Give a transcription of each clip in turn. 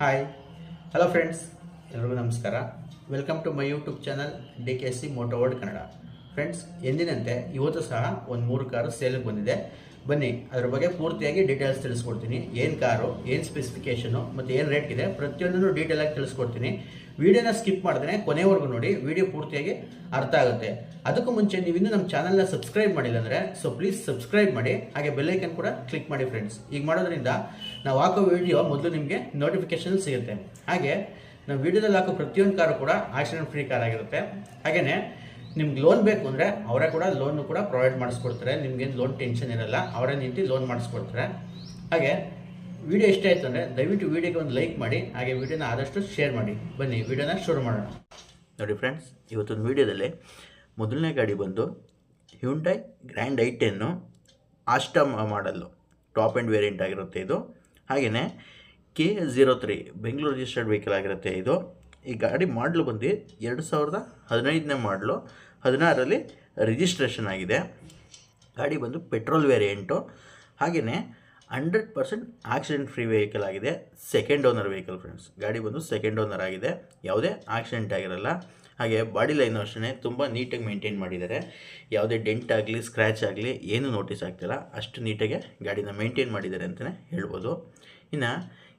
Hi hello friends ಎಲ್ರಿಗೂ ನಮಸ್ಕಾರ. Welcome to my YouTube channel D K C moto world Kannada friends ಎಂದಿನಂತೆ ಇವತ್ತು ಸಹ ಒಂದು ಮೂರು ಕಾರು ಸೇಲಿಗೆ ಬಂದಿದೆ. ಬನ್ನಿ, ಅದ್ರ ಬಗ್ಗೆ ಪೂರ್ತಿಯಾಗಿ ಡೀಟೇಲ್ಸ್ ತಿಳಿಸ್ಕೊಡ್ತೀನಿ. ಏನು ಕಾರು, ಏನು ಸ್ಪೆಸಿಫಿಕೇಷನು ಮತ್ತು ಏನು ರೇಟ್ ಇದೆ, ಪ್ರತಿಯೊಂದನ್ನು ಡೀಟೇಲಾಗಿ ತಿಳಿಸ್ಕೊಡ್ತೀನಿ. ವಿಡಿಯೋನ ಸ್ಕಿಪ್ ಮಾಡಿದ್ರೆ ಕೊನೆವರೆಗೂ ನೋಡಿ, ವಿಡಿಯೋ ಪೂರ್ತಿಯಾಗಿ ಅರ್ಥ ಆಗುತ್ತೆ. ಅದಕ್ಕೂ ಮುಂಚೆ ನೀವು ಇನ್ನೂ ನಮ್ಮ ಚಾನಲ್ನ ಸಬ್ಸ್ಕ್ರೈಬ್ ಮಾಡಿಲ್ಲ ಅಂದರೆ ಸೊ ಪ್ಲೀಸ್ ಸಬ್ಸ್ಕ್ರೈಬ್ ಮಾಡಿ, ಹಾಗೆ ಬೆಲ್ಲೈಕನ್ ಕೂಡ ಕ್ಲಿಕ್ ಮಾಡಿ ಫ್ರೆಂಡ್ಸ್ ಈಗ ಮಾಡೋದ್ರಿಂದ ನಾವು ಹಾಕೋ ವಿಡಿಯೋ ಮೊದಲು ನಿಮಗೆ ನೋಟಿಫಿಕೇಶನ್ ಸಿಗುತ್ತೆ. ಹಾಗೆ, ನಾವು ವಿಡಿಯೋದಲ್ಲಿ ಹಾಕೋ ಪ್ರತಿಯೊಂದು ಕಾರು ಕೂಡ ಆಕ್ಸಿಡೆಂಟ್ ಫ್ರೀ ಕಾರ್ ಆಗಿರುತ್ತೆ. ಹಾಗೆಯೇ ನಿಮ್ಗೆ ಲೋನ್ ಬೇಕು ಅಂದರೆ ಅವರೇ ಕೂಡ ಲೋನು ಕೂಡ ಪ್ರೊವೈಡ್ ಮಾಡಿಸ್ಕೊಡ್ತಾರೆ. ನಿಮ್ಗೇನು ಲೋನ್ ಟೆನ್ಷನ್ ಇರಲ್ಲ. ಅವರೇ ನಿಂತು ಲೋನ್ ಮಾಡಿಸ್ಕೊಡ್ತಾರೆ. ಹಾಗೆ ವಿಡಿಯೋ ಇಷ್ಟ ಆಯಿತು ಅಂದರೆ ದಯವಿಟ್ಟು ವಿಡಿಯೋಗೆ ಒಂದು ಲೈಕ್ ಮಾಡಿ, ಹಾಗೆ ವಿಡಿಯೋನ ಆದಷ್ಟು ಶೇರ್ ಮಾಡಿ. ಬನ್ನಿ ವಿಡಿಯೋನ ಶುರು ಮಾಡೋಣ. ನೋಡಿ ಫ್ರೆಂಡ್ಸ್ ಇವತ್ತೊಂದು ವಿಡಿಯೋದಲ್ಲಿ ಮೊದಲನೇ ಗಾಡಿ ಬಂದು Hyundai grand I ten Asta model top end variant ಆಗಿರುತ್ತೆ ಇದು. ಹಾಗೆಯೇ K zero three Bengaluru registered vehicle ಆಗಿರುತ್ತೆ ಇದು. ಈ ಗಾಡಿ ಮಾಡಲು ಬಂದು ಎರಡು ಸಾವಿರದ ಹದಿನೈದನೇ ಮಾಡಲು ಹದಿನಾರರಲ್ಲಿ ರಿಜಿಸ್ಟ್ರೇಷನ್ ಆಗಿದೆ. ಗಾಡಿ ಬಂದು ಪೆಟ್ರೋಲ್ ವೇರಿಯಂಟು ಹಾಗೆಯೇ hundred percent accident free vehicle ಆಗಿದೆ. ಸೆಕೆಂಡ್ ಓನರ್ ವೆಹಿಕಲ್ ಫ್ರೆಂಡ್ಸ್ ಗಾಡಿ ಬಂದು ಸೆಕೆಂಡ್ ಓನರ್ ಆಗಿದೆ. ಯಾವುದೇ ಆಕ್ಸಿಡೆಂಟ್ ಆಗಿರಲ್ಲ. ಹಾಗೆ ಬಾಡಿ ಲೈನು ಅಷ್ಟೇ ತುಂಬ ನೀಟಾಗಿ ಮೇಂಟೈನ್ ಮಾಡಿದ್ದಾರೆ. ಯಾವುದೇ ಡೆಂಟ್ ಆಗಲಿ, ಸ್ಕ್ರ್ಯಾಚ್ ಆಗಲಿ ಏನೂ ನೋಟಿಸ್ ಆಗ್ತಿಲ್ಲ. ಅಷ್ಟು ನೀಟಾಗಿ ಗಾಡಿನ ಮೇಂಟೈನ್ ಮಾಡಿದ್ದಾರೆ ಅಂತಲೇ ಹೇಳ್ಬೋದು. ಇನ್ನು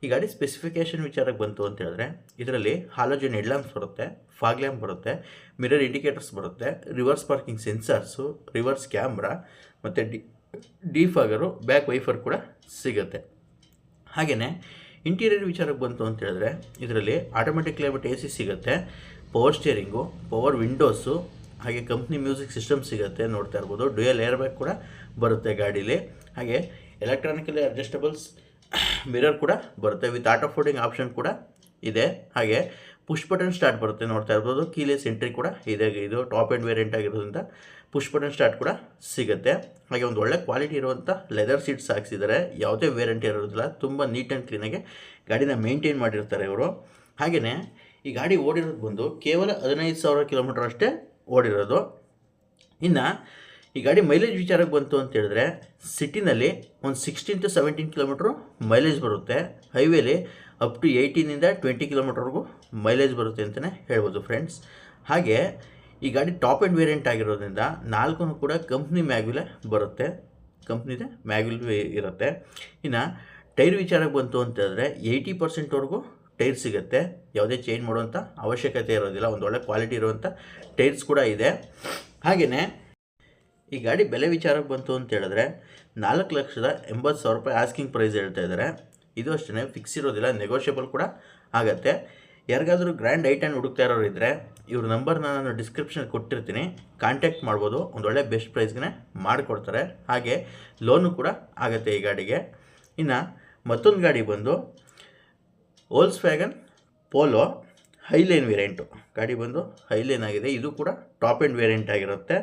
ಈ ಗಾಡಿ ಸ್ಪೆಸಿಫಿಕೇಷನ್ ವಿಚಾರಕ್ಕೆ ಬಂತು ಅಂತ ಹೇಳಿದ್ರೆ, ಇದರಲ್ಲಿ ಹಾಲೋಜನ್ ಹೆಡ್ಲ್ಯಾಂಪ್ಸ್ ಬರುತ್ತೆ, ಫಾಗ್ ಲ್ಯಾಂಪ್ ಬರುತ್ತೆ, ಮಿರರ್ ಇಂಡಿಕೇಟರ್ಸ್ ಬರುತ್ತೆ, reverse parking sensors, reverse camera ಮತ್ತು ಡಿ, ಡಿಫಾಗರು, ಬ್ಯಾಕ್ ವೈಫರ್ ಕೂಡ ಸಿಗುತ್ತೆ. ಹಾಗೆಯೇ ಇಂಟೀರಿಯರ್ ವಿಚಾರಕ್ಕೆ ಬಂತು ಅಂತ ಹೇಳಿದ್ರೆ, ಇದರಲ್ಲಿ ಆಟೋಮೆಟಿಕ್ ಕ್ಲೈಮೇಟ್ ಎ ಸಿ ಸಿಗುತ್ತೆ. ಪವರ್ ಸ್ಟಿಯರಿಂಗು ಪವರ್ ವಿಂಡೋಸು ಹಾಗೆ ಕಂಪ್ನಿ ಮ್ಯೂಸಿಕ್ ಸಿಸ್ಟಮ್ ಸಿಗುತ್ತೆ ನೋಡ್ತಾ ಇರ್ಬೋದು. ಡ್ಯೂಯಲ್ ಏರ್ ಬ್ಯಾಗ್ ಕೂಡ ಬರುತ್ತೆ ಗಾಡೀಲಿ. ಹಾಗೆ ಎಲೆಕ್ಟ್ರಾನಿಕಲಿ ಅಡ್ಜಸ್ಟಬಲ್ಸ್ ಮಿರರ್ ಕೂಡ ಬರುತ್ತೆ. ವಿತ್ ಆಟೋ ಫೋಲ್ಡಿಂಗ್ ಆಪ್ಷನ್ ಕೂಡ ಇದೆ. ಹಾಗೆ ಪುಷ್ ಬಟನ್ ಸ್ಟಾರ್ಟ್ ಬರುತ್ತೆ ನೋಡ್ತಾ ಇರ್ಬೋದು. ಕೀಲೆಸ್ ಎಂಟ್ರಿ ಕೂಡ ಇದೆ. ಇದು ಟಾಪ್ ಆ್ಯಂಡ್ ವೇರಿಯಂಟ್ ಆಗಿರೋದ್ರಿಂದ ಪುಷ್ ಬಟನ್ ಸ್ಟಾರ್ಟ್ ಕೂಡ ಸಿಗುತ್ತೆ. ಹಾಗೆ ಒಂದು ಒಳ್ಳೆ ಕ್ವಾಲಿಟಿ ಇರುವಂಥ ಲೆದರ್ ಸೀಟ್ಸ್ ಹಾಕ್ಸಿದ್ದಾರೆ ಯಾವುದೇ ವೇರಂಟಿ ಇರೋದಿಲ್ಲ. ತುಂಬ ನೀಟ್ ಆ್ಯಂಡ್ ಕ್ಲೀನಾಗೆ ಗಾಡಿನ ಮೇಂಟೈನ್ ಮಾಡಿರ್ತಾರೆ ಇವರು. ಹಾಗೆಯೇ ಈ ಗಾಡಿ ಓಡಿರೋದು ಬಂದು ಕೇವಲ ಹದಿನೈದು ಸಾವಿರ ಕಿಲೋಮೀಟರ್ ಅಷ್ಟೇ ಓಡಿರೋದು. ಇನ್ನು ಈ ಗಾಡಿ ಮೈಲೇಜ್ ವಿಚಾರಕ್ಕೆ ಬಂತು ಅಂತ ಹೇಳಿದ್ರೆ ಸಿಟಿನಲ್ಲಿ ಒಂದು sixteen to seventeen kilometre mileage ಬರುತ್ತೆ. ಹೈವೇಲಿ ಅಪ್ ಟು ಏಯ್ಟೀನಿಂದ ಟ್ವೆಂಟಿ ಕಿಲೋಮೀಟರ್ವರೆಗೂ ಮೈಲೇಜ್ ಬರುತ್ತೆ ಅಂತಲೇ ಹೇಳ್ಬೋದು ಫ್ರೆಂಡ್ಸ್ ಹಾಗೆ ಈ ಗಾಡಿ ಟಾಪ್ ಆ್ಯಂಡ್ ವೇರಿಯಂಟ್ ಆಗಿರೋದ್ರಿಂದ ನಾಲ್ಕು ಕೂಡ ಕಂಪ್ನಿ ಮ್ಯಾಗ್ಯುಲೆ ಬರುತ್ತೆ. ಕಂಪ್ನಿದೆ ಮ್ಯಾಗ್ಯುಲ್ ಇರುತ್ತೆ. ಇನ್ನು ಟೈರ್ ವಿಚಾರಕ್ಕೆ ಬಂತು ಅಂತ ಹೇಳಿದ್ರೆ ಏಯ್ಟಿ ಪರ್ಸೆಂಟ್ವರೆಗೂ ಟೈರ್ ಸಿಗುತ್ತೆ, ಯಾವುದೇ ಚೇಂಜ್ ಮಾಡುವಂಥ ಅವಶ್ಯಕತೆ ಇರೋದಿಲ್ಲ, ಒಂದು ಒಳ್ಳೆ ಕ್ವಾಲಿಟಿ ಇರುವಂಥ ಟೈರ್ಸ್ ಕೂಡ ಇದೆ. ಹಾಗೆಯೇ ಈ ಗಾಡಿ ಬೆಲೆ ವಿಚಾರಕ್ಕೆ ಬಂತು ಅಂತ ಹೇಳಿದ್ರೆ ನಾಲ್ಕು ಲಕ್ಷದ ಎಂಬತ್ತು ಸಾವಿರ ರೂಪಾಯಿ ಆಸ್ಕಿಂಗ್ ಪ್ರೈಸ್ ಹೇಳ್ತಾ ಇದ್ದಾರೆ ಇದು ಅಷ್ಟೇ ಫಿಕ್ಸ್ ಇರೋದಿಲ್ಲ ನೆಗೋಷಿಯಬಲ್ ಕೂಡ ಆಗುತ್ತೆ. ಯಾರಿಗಾದರೂ ಗ್ರ್ಯಾಂಡ್ ಐಟನ್ ಹುಡುಕ್ತಾ ಇರೋರು ಇದ್ದರೆ ಇವ್ರ ನಂಬರ್ನ ನಾನು ಡಿಸ್ಕ್ರಿಪ್ಷನ್ ಕೊಟ್ಟಿರ್ತೀನಿ. ಕಾಂಟ್ಯಾಕ್ಟ್ ಮಾಡ್ಬೋದು, ಒಂದು ಒಳ್ಳೆ ಬೆಸ್ಟ್ ಪ್ರೈಸ್ಗೆ ಮಾಡಿಕೊಡ್ತಾರೆ. ಹಾಗೆ ಲೋನು ಕೂಡ ಆಗುತ್ತೆ ಈ ಗಾಡಿಗೆ. ಇನ್ನು ಮತ್ತೊಂದು ಗಾಡಿ ಬಂದು Volkswagen Polo Highline variant ಗಾಡಿ ಬಂದು ಹೈಲೈನ್ ಆಗಿದೆ. ಇದು ಕೂಡ ಟಾಪ್ ಎಂಡ್ ವೇರಿಯಂಟ್ ಆಗಿರುತ್ತೆ.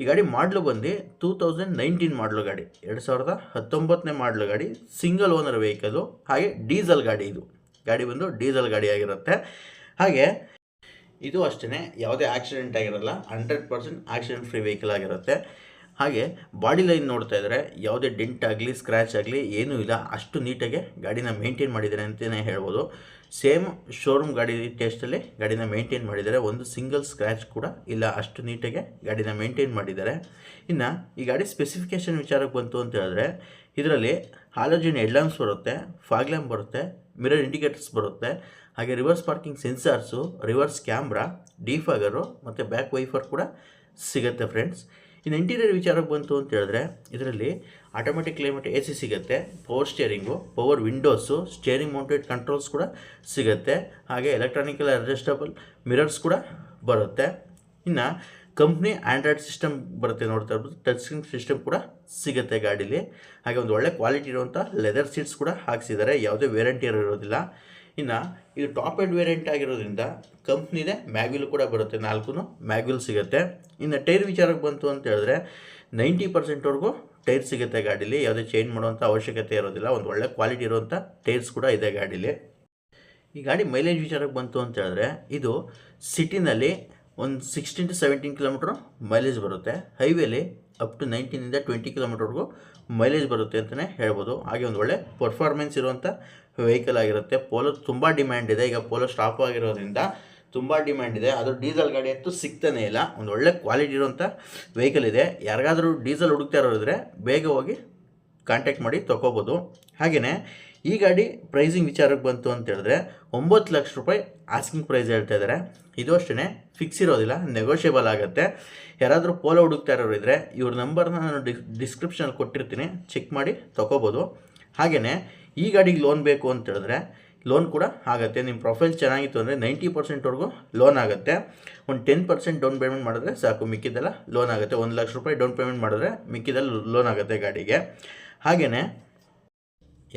ಈ ಗಾಡಿ ಮಾಡಲು ಬಂದು ಟೂ ತೌಸಂಡ್ ನೈನ್ಟೀನ್ ಮಾಡಲು ಗಾಡಿ. ಎರಡು ಸಾವಿರದ ಹತ್ತೊಂಬತ್ತನೇ ಮಾಡಲು ಗಾಡಿ ಸಿಂಗಲ್ ಓನರ್ ವೆಹಿಕಲು ಹಾಗೆ ಡೀಸೆಲ್ ಗಾಡಿ ಇದು. ಗಾಡಿ ಬಂದು ಡೀಸೆಲ್ ಗಾಡಿ ಆಗಿರುತ್ತೆ. ಹಾಗೆ ಇದು ಅಷ್ಟೇ ಯಾವುದೇ ಆಕ್ಸಿಡೆಂಟ್ ಆಗಿರಲ್ಲ hundred percent accident free vehicle ಆಗಿರುತ್ತೆ. ಹಾಗೆ ಬಾಡಿ ಲೈನ್ ನೋಡ್ತಾ ಇದ್ರೆ ಯಾವುದೇ ಡೆಂಟ್ ಆಗಲಿ ಸ್ಕ್ರ್ಯಾಚ್ ಆಗಲಿ ಏನೂ ಇಲ್ಲ. ಅಷ್ಟು ನೀಟಾಗಿ ಗಾಡಿನ ಮೇಂಟೈನ್ ಮಾಡಿದ್ದಾರೆ ಅಂತಲೇ ಹೇಳ್ಬೋದು. ಸೇಮ್ ಶೋರೂಮ್ ಗಾಡಿ ಟೇಸ್ಟಲ್ಲಿ ಗಾಡಿನ ಮೇಂಟೈನ್ ಮಾಡಿದ್ದಾರೆ. ಒಂದು ಸಿಂಗಲ್ ಸ್ಕ್ರ್ಯಾಚ್ ಕೂಡ ಇಲ್ಲ. ಅಷ್ಟು ನೀಟಾಗಿ ಗಾಡಿನ ಮೇಂಟೈನ್ ಮಾಡಿದ್ದಾರೆ. ಇನ್ನು ಈ ಗಾಡಿ ಸ್ಪೆಸಿಫಿಕೇಷನ್ ವಿಚಾರಕ್ಕೆ ಬಂತು ಅಂತ ಹೇಳಿದ್ರೆ, ಇದರಲ್ಲಿ ಹಾಲೋಜಿನ್ ಹೆಡ್ಲ್ಯಾಂಪ್ಸ್ ಬರುತ್ತೆ ಫಾಗ್ ಲ್ಯಾಂಪ್ ಬರುತ್ತೆ ಮಿರರ್ ಇಂಡಿಕೇಟರ್ಸ್ ಬರುತ್ತೆ. ಹಾಗೆ reverse parking sensors reverse camera defogger ಮತ್ತು ಬ್ಯಾಕ್ ವೈಫರ್ ಕೂಡ ಸಿಗುತ್ತೆ ಫ್ರೆಂಡ್ಸ್ ಇನ್ನು ಇಂಟೀರಿಯರ್ ವಿಚಾರಕ್ಕೆ ಬಂತು ಅಂತ ಹೇಳಿದ್ರೆ, ಇದರಲ್ಲಿ ಆಟೋಮೆಟಿಕ್ ಕ್ಲೈಮೇಟ್ ಎ ಸಿ ಸಿಗುತ್ತೆ power steering power windows steering mounted controls ಕೂಡ ಸಿಗುತ್ತೆ, ಹಾಗೆ ಎಲೆಕ್ಟ್ರಾನಿಕಲ್ ಅಡ್ಜಸ್ಟಬಲ್ ಮಿರರ್ಸ್ ಕೂಡ ಬರುತ್ತೆ. ಇನ್ನು ಕಂಪ್ನಿ ಆ್ಯಂಡ್ರಾಯ್ಡ್ ಸಿಸ್ಟಮ್ ಬರುತ್ತೆ ನೋಡ್ತಾ ಇರ್ಬೋದು ಟಚ್ ಸ್ಕ್ರೀನ್ ಸಿಸ್ಟಮ್ ಕೂಡ ಸಿಗುತ್ತೆ ಗಾಡೀಲಿ. ಹಾಗೆ ಒಂದು ಒಳ್ಳೆ ಕ್ವಾಲಿಟಿ ಇರುವಂಥ ಲೆದರ್ ಸೀಟ್ಸ್ ಕೂಡ ಹಾಕ್ಸಿದ್ದಾರೆ, ಯಾವುದೇ ವೇರಂಟಿ ಇರೋದಿಲ್ಲ. ಇನ್ನು ಇದು ಟಾಪ್ ಎಂಡ್ ವೇರಿಯಂಟ್ ಆಗಿರೋದ್ರಿಂದ ಕಂಪ್ನಿದೆ ಮ್ಯಾಗ್ವಿಲ್ ಕೂಡ ಬರುತ್ತೆ ನಾಲ್ಕು ಮ್ಯಾಗ್ವಿಲ್ ಸಿಗುತ್ತೆ. ಇನ್ನು ಟೈರ್ ವಿಚಾರಕ್ಕೆ ಬಂತು ಅಂತ ಹೇಳಿದ್ರೆ ನೈಂಟಿ ಪರ್ಸೆಂಟ್ವರೆಗೂ ಟೈರ್ ಸಿಗುತ್ತೆ ಗಾಡೀಲಿ, ಯಾವುದೇ ಚೇಂಜ್ ಮಾಡುವಂಥ ಅವಶ್ಯಕತೆ ಇರೋದಿಲ್ಲ, ಒಂದು ಒಳ್ಳೆ ಕ್ವಾಲಿಟಿ ಇರುವಂಥ ಟೈರ್ಸ್ ಕೂಡ ಇದೆ ಗಾಡೀಲಿ. ಈ ಗಾಡಿ ಮೈಲೇಜ್ ವಿಚಾರಕ್ಕೆ ಬಂತು ಅಂತ ಹೇಳಿದ್ರೆ ಇದು ಸಿಟಿನಲ್ಲಿ ಒಂದು sixteen to seventeen kilometre mileage ಬರುತ್ತೆ. ಹೈವೇಲಿ ಅಪ್ ಟು ನೈನ್ಟೀನಿಂದ ಟ್ವೆಂಟಿ ಕಿಲೋಮೀಟರ್ವರೆಗೂ ಮೈಲೇಜ್ ಬರುತ್ತೆ ಅಂತಲೇ ಹೇಳ್ಬೋದು. ಹಾಗೆ ಒಂದು ಒಳ್ಳೆ ಪರ್ಫಾರ್ಮೆನ್ಸ್ ಇರುವಂಥ ವೆಹಿಕಲ್ ಆಗಿರುತ್ತೆ. ಪೋಲೋ ತುಂಬ ಡಿಮ್ಯಾಂಡ್ ಇದೆ. ಈಗ ಪೋಲೋ ಸ್ಟಾಪ್ ಆಗಿರೋದ್ರಿಂದ ತುಂಬ ಡಿಮ್ಯಾಂಡ್ ಇದೆ. ಅದು ಡೀಸೆಲ್ ಗಾಡಿ ಅಂತೂ ಸಿಗ್ತಾನೆ ಇಲ್ಲ. ಒಂದು ಒಳ್ಳೆ ಕ್ವಾಲಿಟಿ ಇರುವಂಥ ವೆಹಿಕಲ್ ಇದೆ. ಯಾರಿಗಾದರೂ ಡೀಸೆಲ್ ಹುಡುಕ್ತಾ ಇರೋದ್ರೆ ಬೇಗ ಹೋಗಿ ಕಾಂಟ್ಯಾಕ್ಟ್ ಮಾಡಿ ತೊಗೋಬೋದು. ಹಾಗೆಯೇ ಈ ಗಾಡಿ ಪ್ರೈಸಿಂಗ್ ವಿಚಾರಕ್ಕೆ ಬಂತು ಅಂತ ಹೇಳಿದ್ರೆ ಒಂಬತ್ತು ಲಕ್ಷ ರೂಪಾಯಿ ಆಸ್ಕಿಂಗ್ ಪ್ರೈಸ್ ಹೇಳ್ತಾ ಇದ್ದಾರೆ ಇದು ಅಷ್ಟೇ ಫಿಕ್ಸ್ ಇರೋದಿಲ್ಲ ನೆಗೋಷಿಯಬಲ್ ಆಗುತ್ತೆ. ಯಾರಾದರೂ ಪೋಲೋ ಹುಡುಕ್ತಾ ಇರೋರು ಇದ್ದರೆ ಇವ್ರ ನಂಬರ್ನ ನಾನು ಡಿ ಡಿಸ್ಕ್ರಿಪ್ಷನಲ್ಲಿ ಕೊಟ್ಟಿರ್ತೀನಿ ಚೆಕ್ ಮಾಡಿ ತೊಗೋಬೋದು. ಹಾಗೆಯೇ ಈ ಗಾಡಿಗೆ ಲೋನ್ ಬೇಕು ಅಂತ ಹೇಳಿದ್ರೆ ಲೋನ್ ಕೂಡ ಆಗುತ್ತೆ. ನಿಮ್ಮ ಪ್ರೊಫೈಲ್ ಚೆನ್ನಾಗಿತ್ತು ಅಂದರೆ ನೈಂಟಿ ಪರ್ಸೆಂಟ್ವರೆಗೂ ಲೋನ್ ಆಗುತ್ತೆ. ಒಂದು ಟೆನ್ ಪರ್ಸೆಂಟ್ ಡೌನ್ ಪೇಮೆಂಟ್ ಮಾಡಿದ್ರೆ ಸಾಕು, ಮಿಕ್ಕಿದ್ದೆಲ್ಲ ಲೋನ್ ಆಗುತ್ತೆ. ಒಂದು ಲಕ್ಷ ರೂಪಾಯಿ ಡೌನ್ ಪೇಮೆಂಟ್ ಮಾಡಿದ್ರೆ ಮಿಕ್ಕಿದೆಲ್ಲ ಲೋನ್ ಆಗುತ್ತೆ ಗಾಡಿಗೆ. ಹಾಗೆಯೇ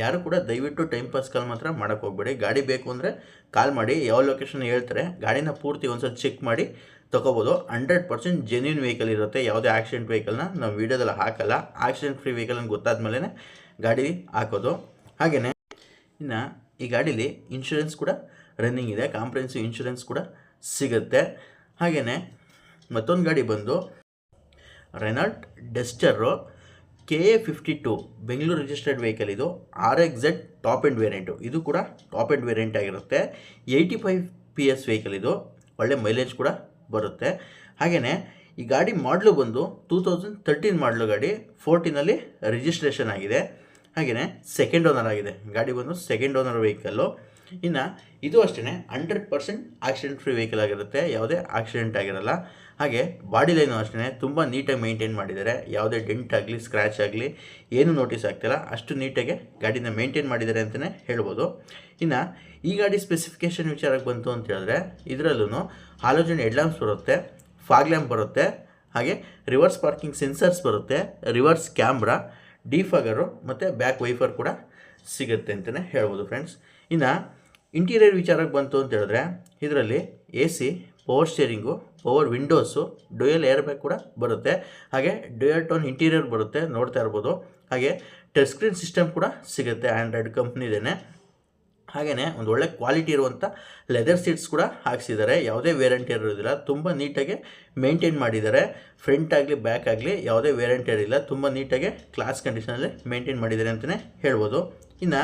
ಯಾರು ಕೂಡ ದಯವಿಟ್ಟು ಟೈಮ್ ಪಾಸ್ ಕಾಲ್ ಮಾತ್ರ ಮಾಡೋಕ್ಕೆ ಹೋಗ್ಬೇಡಿ. ಗಾಡಿ ಬೇಕು ಅಂದರೆ ಕಾಲ್ ಮಾಡಿ, ಯಾವ ಲೊಕೇಶನ್ ಹೇಳ್ತಾರೆ, ಗಾಡಿನ ಪೂರ್ತಿ ಒಂದ್ಸಲ ಚೆಕ್ ಮಾಡಿ ತೊಗೋಬೋದು. ಹಂಡ್ರೆಡ್ ಪರ್ಸೆಂಟ್ ಜೆನ್ಯೂನ್ ವೆಹಿಕಲ್ ಇರುತ್ತೆ. ಯಾವುದೇ ಆಕ್ಸಿಡೆಂಟ್ ವೆಹಿಕಲ್ನ ನಾವು ವೀಡಿಯೋದಲ್ಲಿ ಹಾಕಲ್ಲ. ಆಕ್ಸಿಡೆಂಟ್ ಫ್ರೀ ವೆಹಿಕಲ್ ಅಂತ ಗೊತ್ತಾದ್ಮೇಲೆ ಗಾಡಿ ಹಾಕೋದು. ಹಾಗೆಯೇ ಇನ್ನು ಈ ಗಾಡೀಲಿ ಇನ್ಶೂರೆನ್ಸ್ ಕೂಡ ರನ್ನಿಂಗ್ ಇದೆ. ಕಾಂಪ್ರೆನ್ಸಿವ್ ಇನ್ಶೂರೆನ್ಸ್ ಕೂಡ ಸಿಗುತ್ತೆ. ಹಾಗೆಯೇ ಮತ್ತೊಂದು ಗಾಡಿ ಬಂದು Renault Duster K A fifty two Bengaluru registered vehicle ಇದು R X Z top end variant ಇದು ಕೂಡ ಟಾಪ್ ಎಂಡ್ ವೇರಿಯಂಟ್ ಆಗಿರುತ್ತೆ. Eighty five P S vehicle ಇದು, ಒಳ್ಳೆ ಮೈಲೇಜ್ ಕೂಡ ಬರುತ್ತೆ. ಹಾಗೆಯೇ ಈ ಗಾಡಿ ಮಾಡಲು ಬಂದು ಟೂ ತೌಸಂಡ್ ತರ್ಟೀನ್ ಮಾಡಲು ಗಾಡಿ ಫೋರ್ಟೀನಲ್ಲಿ ರಿಜಿಸ್ಟ್ರೇಷನ್ ಆಗಿದೆ. ಹಾಗೆಯೇ ಸೆಕೆಂಡ್ ಓನರ್ ಆಗಿದೆ. ಗಾಡಿ ಬಂದು ಸೆಕೆಂಡ್ ಓನರ್ ವೆಹಿಕಲ್ಲು ಇನ್ನು ಇದು ಅಷ್ಟೇ hundred percent accident free vehicle ಆಗಿರುತ್ತೆ, ಯಾವುದೇ ಆಕ್ಸಿಡೆಂಟ್ ಆಗಿರಲ್ಲ. ಹಾಗೆ ಬಾಡಿ ಲೈನು ಅಷ್ಟೇ ತುಂಬ ನೀಟಾಗಿ ಮೇಂಟೈನ್ ಮಾಡಿದ್ದಾರೆ. ಯಾವುದೇ ಡೆಂಟ್ ಆಗಲಿ ಸ್ಕ್ರ್ಯಾಚ್ ಆಗಲಿ, ಏನು ನೋಟಿಸ್ ಆಗ್ತಿಲ್ಲ. ಅಷ್ಟು ನೀಟಾಗಿ ಗಾಡಿನ ಮೇಂಟೈನ್ ಮಾಡಿದ್ದಾರೆ ಅಂತಲೇ ಹೇಳ್ಬೋದು. ಇನ್ನು ಈ ಗಾಡಿ ಸ್ಪೆಸಿಫಿಕೇಷನ್ ವಿಚಾರಕ್ಕೆ ಬಂತು ಅಂತ ಹೇಳಿದ್ರೆ ಇದರಲ್ಲೂ ಹಾಲೋಜನ್ ಹೆಡ್ಲ್ಯಾಂಪ್ಸ್ ಬರುತ್ತೆ ಫಾಗ್ ಲ್ಯಾಂಪ್ ಬರುತ್ತೆ, ಹಾಗೆ ರಿವರ್ಸ್ ಪಾರ್ಕಿಂಗ್ ಸೆನ್ಸರ್ಸ್ ಬರುತ್ತೆ ರಿವರ್ಸ್ ಕ್ಯಾಮ್ರಾ ಡಿಫಗರು ಮತ್ತು ಬ್ಯಾಕ್ ವೈಫರ್ ಕೂಡ ಸಿಗುತ್ತೆ ಅಂತಲೇ ಹೇಳ್ಬೋದು ಫ್ರೆಂಡ್ಸ್ ಇನ್ನು ಇಂಟೀರಿಯರ್ ವಿಚಾರಕ್ಕೆ ಬಂತು ಅಂತ ಹೇಳಿದ್ರೆ, ಇದರಲ್ಲಿ A C power steering power windows dual air bag ಕೂಡ ಬರುತ್ತೆ. ಹಾಗೆ ಡ್ಯೂಯಲ್ ಟೋನ್ ಇಂಟೀರಿಯರ್ ಬರುತ್ತೆ, ನೋಡ್ತಾ ಇರ್ಬೋದು. ಹಾಗೆ ಟಚ್ ಸ್ಕ್ರೀನ್ ಸಿಸ್ಟಮ್ ಕೂಡ ಸಿಗುತ್ತೆ ಆ್ಯಂಡ್ರಾಯ್ಡ್ ಕಂಪ್ನಿದೇನೆ. ಹಾಗೆಯೇ ಒಂದು ಒಳ್ಳೆ ಕ್ವಾಲಿಟಿ ಇರುವಂಥ ಲೆದರ್ ಸೀಟ್ಸ್ ಕೂಡ ಹಾಕ್ಸಿದ್ದಾರೆ. ಯಾವುದೇ ವೇರಂಟಿ ಇರೋದಿಲ್ಲ, ತುಂಬ ನೀಟಾಗಿ ಮೇಂಟೈನ್ ಮಾಡಿದ್ದಾರೆ. ಫ್ರಂಟ್ ಆಗಲಿ ಬ್ಯಾಕ್ ಆಗಲಿ ಯಾವುದೇ ವೇರಂಟಿ ಇರಲಿಲ್ಲ ತುಂಬ ನೀಟಾಗಿ ಕ್ಲಾಸ್ ಕಂಡೀಷನಲ್ಲಿ ಮೇಂಟೈನ್ ಮಾಡಿದ್ದಾರೆ ಅಂತಲೇ ಹೇಳ್ಬೋದು. ಇನ್ನು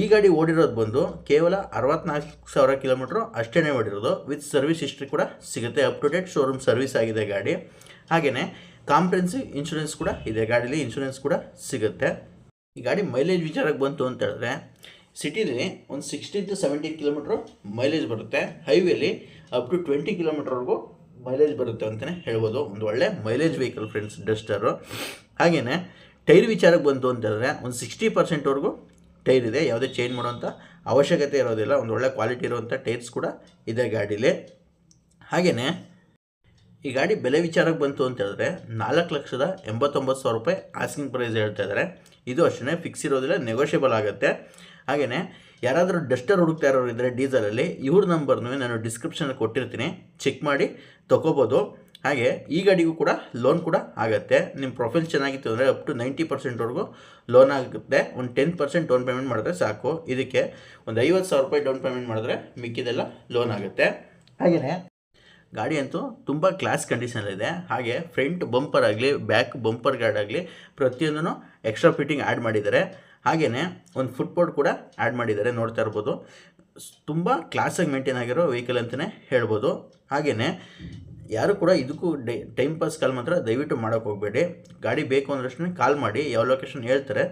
ಈ ಗಾಡಿ ಓಡಿರೋದು ಬಂದು ಕೇವಲ ಅರವತ್ನಾಲ್ಕು ಸಾವಿರ ಕಿಲೋಮೀಟ್ರು ಅಷ್ಟೇ ಓಡಿರೋದು. ವಿತ್ ಸರ್ವಿಸ್ ಹಿಸ್ಟ್ರಿ ಕೂಡ ಸಿಗುತ್ತೆ. Up to date showroom service ಆಗಿದೆ ಗಾಡಿ. ಹಾಗೆಯೇ ಕಾಂಪ್ರೆನ್ಸಿವ್ ಇನ್ಶೂರೆನ್ಸ್ ಕೂಡ ಇದೆ ಗಾಡೀಲಿ. ಇನ್ಶೂರೆನ್ಸ್ ಕೂಡ ಸಿಗುತ್ತೆ. ಈ ಗಾಡಿ ಮೈಲೇಜ್ ವಿಚಾರಕ್ಕೆ ಬಂತು ಅಂತ ಹೇಳಿದ್ರೆ ಸಿಟಿಲಿ ಒಂದು sixty to seventy kilometre mileage ಬರುತ್ತೆ. ಹೈವೇಲಿ ಅಪ್ ಟು ಟ್ವೆಂಟಿ ಕಿಲೋಮೀಟ್ರ್ವರೆಗೂ ಮೈಲೇಜ್ ಬರುತ್ತೆ ಅಂತಲೇ ಹೇಳ್ಬೋದು. ಒಂದು ಒಳ್ಳೆ ಮೈಲೇಜ್ ವೆಹಿಕಲ್ ಫ್ರೆಂಡ್ಸ್ ಡಸ್ಟರು ಹಾಗೆಯೇ ಟೈರ್ ವಿಚಾರಕ್ಕೆ ಬಂತು ಅಂತ ಹೇಳಿದ್ರೆ ಒಂದು ಸಿಕ್ಸ್ಟಿ ಪರ್ಸೆಂಟ್ವರೆಗೂ ಟೈರ್ ಇದೆ, ಯಾವುದೇ ಚೇಂಜ್ ಮಾಡುವಂಥ ಅವಶ್ಯಕತೆ ಇರೋದಿಲ್ಲ, ಒಂದು ಒಳ್ಳೆ ಕ್ವಾಲಿಟಿ ಇರುವಂಥ ಟೈರ್ಸ್ ಕೂಡ ಇದೆ ಗಾಡೀಲಿ. ಹಾಗೆಯೇ ಈ ಗಾಡಿ ಬೆಲೆ ವಿಚಾರಕ್ಕೆ ಬಂತು ಅಂತ ಹೇಳಿದ್ರೆ ನಾಲ್ಕು ಲಕ್ಷದ ಎಂಬತ್ತೊಂಬತ್ತು ಸಾವಿರ ರೂಪಾಯಿ ಆಸ್ಕಿಂಗ್ ಪ್ರೈಸ್ ಹೇಳ್ತಾ ಇದ್ದಾರೆ ಇದು ಅಷ್ಟೇ ಫಿಕ್ಸ್ ಇರೋದಿಲ್ಲ ನೆಗೋಷಿಯಬಲ್ ಆಗುತ್ತೆ. ಹಾಗೆಯೇ ಯಾರಾದರೂ ಡಸ್ಟರ್ ಹುಡುಕ್ತಾ ಇರೋರು ಇದ್ದರೆ ಡೀಸಲಲ್ಲಿ ಇವ್ರ ನಂಬರ್ನೂ ನಾನು ಡಿಸ್ಕ್ರಿಪ್ಷನಲ್ಲಿ ಕೊಟ್ಟಿರ್ತೀನಿ. ಚೆಕ್ ಮಾಡಿ, ತೊಗೋಬೋದು. ಹಾಗೆ ಈ ಗಾಡಿಗೂ ಕೂಡ ಲೋನ್ ಕೂಡ ಆಗುತ್ತೆ. ನಿಮ್ಮ ಪ್ರೊಫೈಲ್ ಚೆನ್ನಾಗಿತ್ತು ಅಂದರೆ ಅಪ್ ಟು ನೈಂಟಿ ಪರ್ಸೆಂಟ್ವರೆಗೂ ಲೋನ್ ಆಗುತ್ತೆ. ಒಂದು ಟೆನ್ ಪರ್ಸೆಂಟ್ ಡೌನ್ ಪೇಮೆಂಟ್ ಮಾಡಿದ್ರೆ ಸಾಕು. ಇದಕ್ಕೆ ಒಂದು ಐವತ್ತು ಸಾವಿರ ರೂಪಾಯಿ ಡೌನ್ ಪೇಮೆಂಟ್ ಮಾಡಿದ್ರೆ ಮಿಕ್ಕಿದೆಲ್ಲ ಲೋನ್ ಆಗುತ್ತೆ. ಹಾಗೆಯೇ ಗಾಡಿ ಅಂತೂ ತುಂಬ ಕ್ಲಾಸ್ ಕಂಡೀಷನಲ್ಲಿದೆ ಹಾಗೆ ಫ್ರಂಟ್ ಬಂಪರ್ ಆಗಲಿ ಬ್ಯಾಕ್ ಬಂಪರ್ ಗಾರ್ಡ್ ಆಗಲಿ ಪ್ರತಿಯೊಂದೂ ಎಕ್ಸ್ಟ್ರಾ ಫಿಟ್ಟಿಂಗ್ ಆ್ಯಡ್ ಮಾಡಿದ್ದಾರೆ. ಹಾಗೆಯೇ ಒಂದು ಫುಟ್ಬೋರ್ಡ್ ಕೂಡ ಆ್ಯಡ್ ಮಾಡಿದ್ದಾರೆ. ನೋಡ್ತಾ ಇರ್ಬೋದು. ತುಂಬ ಕ್ಲಾಸಾಗಿ ಮೇಂಟೈನ್ ಆಗಿರೋ ವೆಹಿಕಲ್ ಅಂತಲೇ ಹೇಳ್ಬೋದು. ಹಾಗೆಯೇ ಯಾರು ಕೂಡ ಇದಕ್ಕೂ ಡೇ ಟೈಮ್ ಪಾಸ್ ಕಾಲ್ ಮಾತ್ರ ದಯವಿಟ್ಟು ಮಾಡೋಕ್ಕೆ ಹೋಗಬೇಡಿ. ಗಾಡಿ ಬೇಕು ಅಂದ್ರಷ್ಟೇ ಕಾಲ್ ಮಾಡಿ, ಯಾವ ಲೊಕೇಶನ್ ಹೇಳ್ತಾರೆ,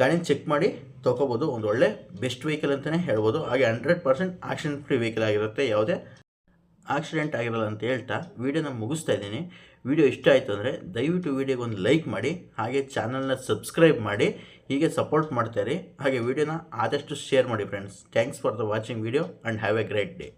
ಗಾಡಿನ ಚೆಕ್ ಮಾಡಿ ತೊಗೋಬೋದು. ಒಂದು ಒಳ್ಳೆ ಬೆಸ್ಟ್ ವೆಹಿಕಲ್ ಅಂತಲೇ ಹೇಳ್ಬೋದು. ಹಾಗೆ hundred percent accident free vehicle ಆಗಿರುತ್ತೆ. ಯಾವುದೇ ಆಕ್ಸಿಡೆಂಟ್ ಆಗಿರಲ್ಲ ಅಂತ ಹೇಳ್ತಾ ವೀಡಿಯೋನ ಮುಗಿಸ್ತಾ ಇದ್ದೀನಿ. ವಿಡಿಯೋ ಇಷ್ಟ ಆಯಿತು ಅಂದರೆ ದಯವಿಟ್ಟು ವೀಡಿಯೋಗೆ ಒಂದು ಲೈಕ್ ಮಾಡಿ, ಹಾಗೆ ಚಾನಲ್ನ ಸಬ್ಸ್ಕ್ರೈಬ್ ಮಾಡಿ, ಹೀಗೆ ಸಪೋರ್ಟ್ ಮಾಡ್ತಾಯಿರಿ ಹಾಗೆ ವೀಡಿಯೋನ ಆದಷ್ಟು ಶೇರ್ ಮಾಡಿ friends thanks for the watching video and have a great day